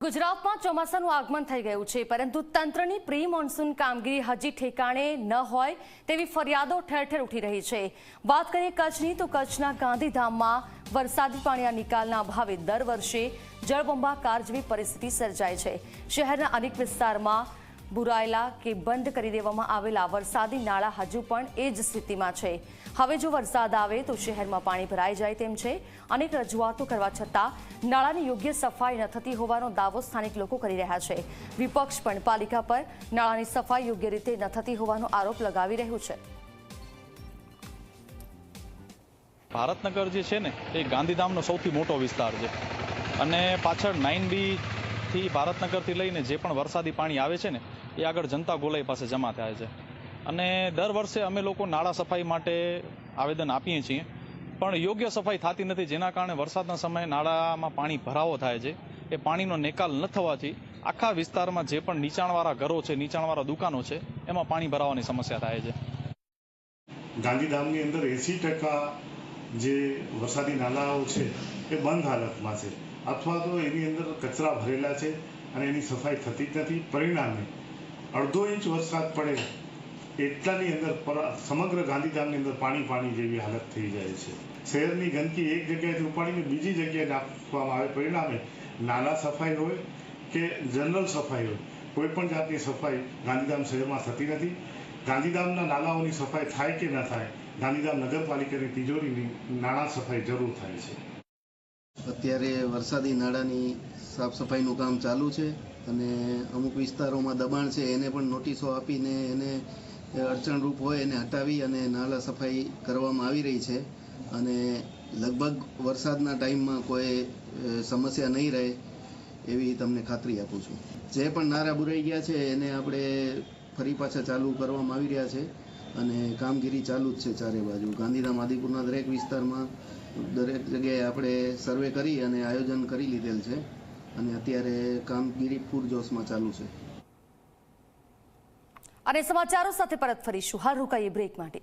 ગુજરાતમાં ચોમાસાનું આગમન થઈ ગયું છે, પરંતુ તંત્રની પ્રી મોન્સૂન કામગીરી હજી ઠેકાણે ન હોય તેવી ફરિયાદો ઠેર ઠેર ઉઠી રહી છે. વાત કરીએ કચ્છની, તો કચ્છના ગાંધીધામમાં વરસાદી પાણીના નિકાલના અભાવે દર વર્ષે જળબંબાકાર જેવી પરિસ્થિતિ સર્જાય છે. શહેરના અનેક વિસ્તારમાં બુરાયેલા કે બંધ કરી દેવામાં આવેલા વરસાદી નાળા હજુ પણ એ જ સ્થિતિમાં છે. હવે જો વરસાદ આવે તો શહેરમાં પાણી ભરાઈ જાય તેમ છે. અનેક રજૂઆતો કરવા છતાં નાળાની યોગ્ય સફાઈ ન થતી હોવાનો દાવો સ્થાનિક લોકો કરી રહ્યા છે. વિપક્ષ પણ પાલિકા પર નાળાની સફાઈ યોગ્ય રીતે ન થતી હોવાનો આરોપ લગાવી રહ્યો છે. ભારતનગર જે છે ને, એ ગાંધીધામનો સૌથી મોટો વિસ્તાર છે. અને પાછળ નાઇન બી થી ભારતનગરથી લઈને જે પણ વરસાદી પાણી આવે છે ને, એ આગળ જનતા ગોલાઈ પાસે જમા થાય છે. અને દર વર્ષે અમે લોકો નાળા સફાઈ માટે આવેદન આપીએ છીએ, પણ યોગ્ય સફાઈ થતી નથી, જેના કારણે વરસાદના સમયે નાળામાં પાણી ભરાવો થાય છે. એ પાણીનો નિકાલ ન થવાથી આખા વિસ્તારમાં જે પણ નીચાણવાળા ઘરો છે, નીચાણવાળા દુકાનો છે, એમાં પાણી ભરાવાની સમસ્યા થાય છે. ગાંધીધામની અંદર એંસી ટકા જે વરસાદી નાલાઓ છે, એ બંધ હાલતમાં છે. અથવા તો એની અંદર કચરા ભરેલા છે અને એની સફાઈ થતી જ નથી. પરિણામે અડધો ઇંચ વરસાદ પડે એટલાની અંદર સમગ્ર ગાંધીધામની અંદર પાણી પાણી જેવી હાલત થઈ જાય છે. શહેરની ગંદકી એક જગ્યાએથી ઉપાડીને બીજી જગ્યાએ નાખવામાં આવે. પરિણામે નાલા સફાઈ હોય કે જનરલ સફાઈ હોય, કોઈ પણ જાતની સફાઈ ગાંધીધામ શહેરમાં થતી નથી. ગાંધીધામના નાલાઓની સફાઈ થાય કે ન થાય, ગાંધીધામ નગરપાલિકાની તિજોરીની નાણાં સફાઈ જરૂર થાય છે. અત્યારે વરસાદી નાળાની સાફ સફાઈનું કામ ચાલુ છે અને અમુક વિસ્તારોમાં દબાણ છે, એને પણ નોટિસો આપીને એને અડચણરૂપ હોય એને હટાવી અને નાળા સફાઈ કરવામાં આવી રહી છે. અને લગભગ વરસાદના ટાઈમમાં કોઈ સમસ્યા નહીં રહે એવી તમને ખાતરી આપું છું. જે પણ નારા બુરાઈ ગયા છે, એને આપણે ફરી પાછા ચાલુ કરવામાં આવી રહ્યા છે. અને કામગીરી ચાલુ જ છે ચારે બાજુ. ગાંધીધામ, આદિપુરના દરેક વિસ્તારમાં દરેક જગ્યાએ આપણે સર્વે કરી અને આયોજન કરી લીધેલ છે અને અત્યારે કામગીરી પૂરજોશમાં ચાલુ છે. અને સમાચારો સાથે પરત ફરીશું. હાલ રોકાઈએ બ્રેક માટે.